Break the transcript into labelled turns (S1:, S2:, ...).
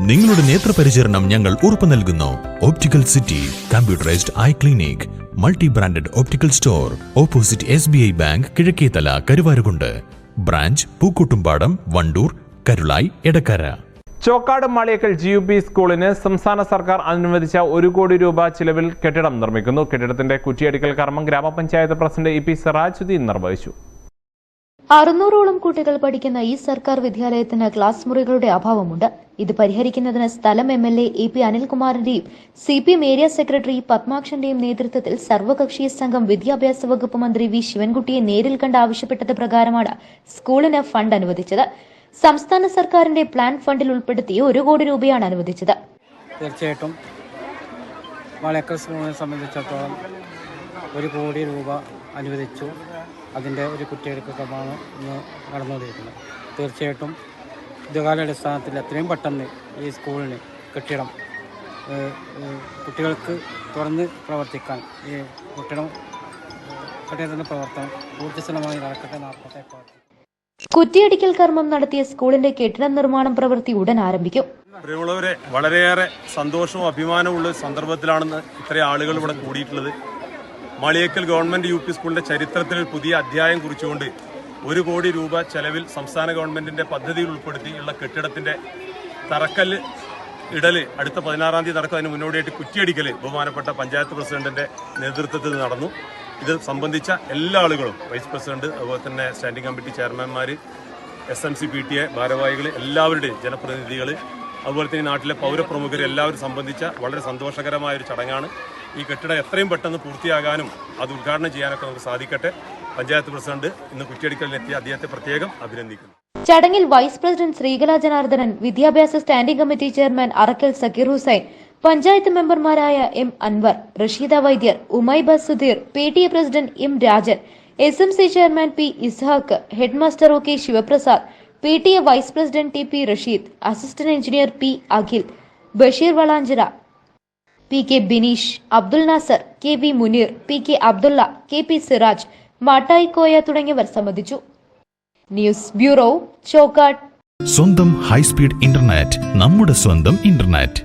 S1: നിങ്ങളുടെ നേത്രപരിചരണം ഞങ്ങൾ ഉറപ്പു നൽകുന്നു. Optical city computerised eye clinic multi branded optical store opposite S B I bank Kizhakkethala Karuvarakundu branch Pookkottumpadam Wandoor Karulai Edakkara
S2: Chokkad Maliyakkal G U P സ്കൂളിന് സംസ്ഥാന സർക്കാർ അനുവദിച്ച ഒരു കോടി രൂപ ചിലവിൽ കെട്ടിടം നിർമ്മിക്കുന്നു. കെട്ടിടത്തിന്റെ കുറ്റിയടിക്കൽ കർമ്മം ഗ്രാമപഞ്ചായത്ത് പ്രസിഡന്റ് ഇ പി സിറാജുദ്ദീൻ നിർവഹിച്ചു.
S3: അറുന്നൂറോളം കുട്ടികൾ പഠിക്കുന്ന ഈ സർക്കാർ വിദ്യാലയത്തിന് ക്ലാസ് മുറികളുടെ അഭാവമുണ്ട്. ഇത് പരിഹരിക്കുന്നതിന് സ്ഥലം M L A A P അനിൽകുമാറിന്റെയും C P M area secretary പത്മാക്ഷന്റെയും നേതൃത്വത്തിൽ സർവകക്ഷി സംഘം വിദ്യാഭ്യാസ വകുപ്പ് മന്ത്രി വി ശിവൻകുട്ടിയെ നേരിൽ കണ്ട് ആവശ്യപ്പെട്ടത് പ്രകാരമാണ് സ്കൂളിന് ഫണ്ട് അനുവദിച്ചത്. സംസ്ഥാന സർക്കാരിന്റെ പ്ലാൻ ഫണ്ടിൽ ഉൾപ്പെടുത്തി ഒരു കോടി രൂപയാണ് അനുവദിച്ചത്.
S4: തീർച്ചയായിട്ടും. ഒരു കോടി രൂപ അനുവദിച്ചു. അതിന്റെ ഒരു കുറ്റകൃത്യമാണ് ഇന്ന് നടന്നുകൊണ്ടിരിക്കുന്നത്. തീർച്ചയായിട്ടും യുദ്ധകാലാടിസ്ഥാനത്തിൽ എത്രയും പെട്ടെന്ന് ഈ സ്കൂളിന് കെട്ടിടം കുട്ടികൾക്ക് തുറന്ന് പ്രവർത്തിക്കാൻ ഈ കെട്ടിടം കെട്ടിടത്തിന്റെ പ്രവർത്തനം ഊർജസ്വലമായി നടക്കട്ടെ നാൽപ്പത്തെ പ്രവർത്തനം
S3: കുറ്റിയടിക്കൽ കർമ്മം നടത്തിയ സ്കൂളിന്റെ കെട്ടിട നിർമ്മാണം പ്രവൃത്തി ഉടൻ ആരംഭിക്കും.
S5: പ്രിയമുള്ളവരെ വളരെയേറെ സന്തോഷവും അഭിമാനവും ഉള്ള സന്ദർഭത്തിലാണെന്ന് ഇത്രയും ആളുകൾ ഇവിടെ കൂടിയിട്ടുള്ളത്. മാളിയേക്കൽ ഗവൺമെന്റ് യു പി സ്കൂളിന്റെ ചരിത്രത്തിൽ പുതിയ അധ്യായം കുറിച്ചുകൊണ്ട് ഒരു കോടി രൂപ ചെലവിൽ സംസ്ഥാന ഗവൺമെന്റിന്റെ പദ്ധതിയിൽ ഉൾപ്പെടുത്തിയുള്ള കെട്ടിടത്തിന്റെ തറക്കല്ല് ഇടൽ അടുത്ത പതിനാറാം തീയതി നടക്കും. അതിന് മുന്നോടിയായിട്ട് കുറ്റിയടിക്കൽ ബഹുമാനപ്പെട്ട പഞ്ചായത്ത് പ്രസിഡന്റിന്റെ നേതൃത്വത്തിൽ നടന്നു. ഇത് സംബന്ധിച്ച എല്ലാ ആളുകളും വൈസ് പ്രസിഡന്റ് അതുപോലെ തന്നെ standing committee ചെയർമാൻമാർ S M C P T A ഭാരവാഹികൾ എല്ലാവരുടെയും ജനപ്രതിനിധികൾ അതുപോലെ തന്നെ നാട്ടിലെ പൗരപ്രമുഖർ എല്ലാവരും സംബന്ധിച്ച വളരെ സന്തോഷകരമായ ഒരു ചടങ്ങാണ്. ഈ കെട്ടിടം എത്രയും പെട്ടെന്ന് പൂർത്തിയാകാനും അത് ഉദ്ഘാടനം ചെയ്യാനൊക്കെ നമുക്ക് സാധിക്കട്ടെ. പഞ്ചായത്ത് പ്രസിഡന്റ് ഇന്ന് കുറ്റിയടിക്കലിലെത്തിയ അദ്ദേഹത്തെ പ്രത്യേകം അഭിനന്ദിക്കുന്നു.
S3: ചടങ്ങിൽ വൈസ് പ്രസിഡന്റ് ശ്രീകല ജനാർദ്ദനൻ വിദ്യാഭ്യാസ standing committee chairman Arakkal Sakkeer Hussain panchayat മെമ്പർമാരായ M Anwar Rasheeda Vaidyar Umaiba Sudheer P T A president M Rajan S M C chairman P Ishaq headmaster O K Sivaprasad P T A vice president T P Rasheed assistant engineer P Akhil Basheer Valanchery P K Bineesh Abdul Nasar K V Muneer P K Abdulla K P Siraj Mattayi Koya തുടങ്ങിയവർ സംബന്ധിച്ചു. News bureau Chokkad
S1: സ്വന്തം high speed internet നമ്മുടെ സ്വന്തം internet.